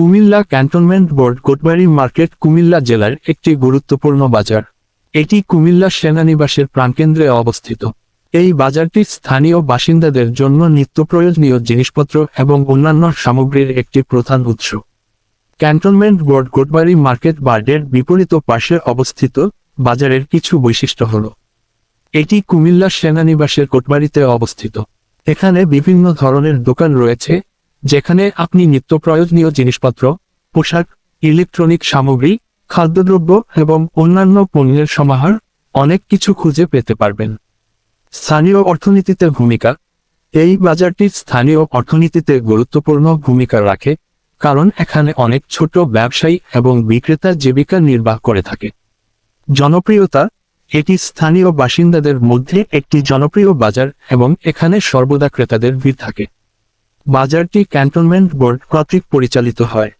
Comilla cantonment board Kotbari market Comilla জেলার একটি গুরুত্বপূর্ণ বাজার। এটি কুমিল্লা সেনানিবাসের প্রাণকেন্দ্রে অবস্থিত। এই বাজারটি স্থানীয় বাসিন্দাদের জন্য নিত্য প্রয়োজনীয় জিনিসপত্র এবং অন্যান্য সামগ্রীর একটি প্রধান উৎস। ক্যান্টনমেন্ট বোর্ড কোটবাড়ি মার্কেট বার্ডের বিপরীত পাশে অবস্থিত বাজারের কিছু বৈশিষ্ট্য হল। এটি কুমিল্লা সেনানিবাসের কোটবাড়িতে অবস্থিত। এখানে বিভিন্ন ধরনের দোকান রয়েছে যেখানে আপনি নিত্য প্রয়োজনীয় জিনিসপত্র, পোশাক, ইলেকট্রনিক সামগ্রী, খাদ্যদ্রব্য এবং অন্যান্য পণ্যের সমাহার, অনেক কিছু খুঁজে পেতে পারবেন। স্থানীয় অর্থনীতিতে ভূমিকা। এই বাজারটি স্থানীয় অর্থনীতিতে গুরুত্বপূর্ণ ভূমিকা রাখে, কারণ এখানে অনেক ছোট ব্যবসায়ী এবং বিক্রেতা জীবিকা নির্বাহ করে থাকে। জনপ্রিয়তা। এটি স্থানীয় বাসিন্দাদের মধ্যে একটি জনপ্রিয় বাজার এবং এখানে সর্বদা ক্রেতাদের ভিড় থাকে। বাজারটি ক্যান্টনমেন্ট বোর্ড কর্তৃক পরিচালিত হয়।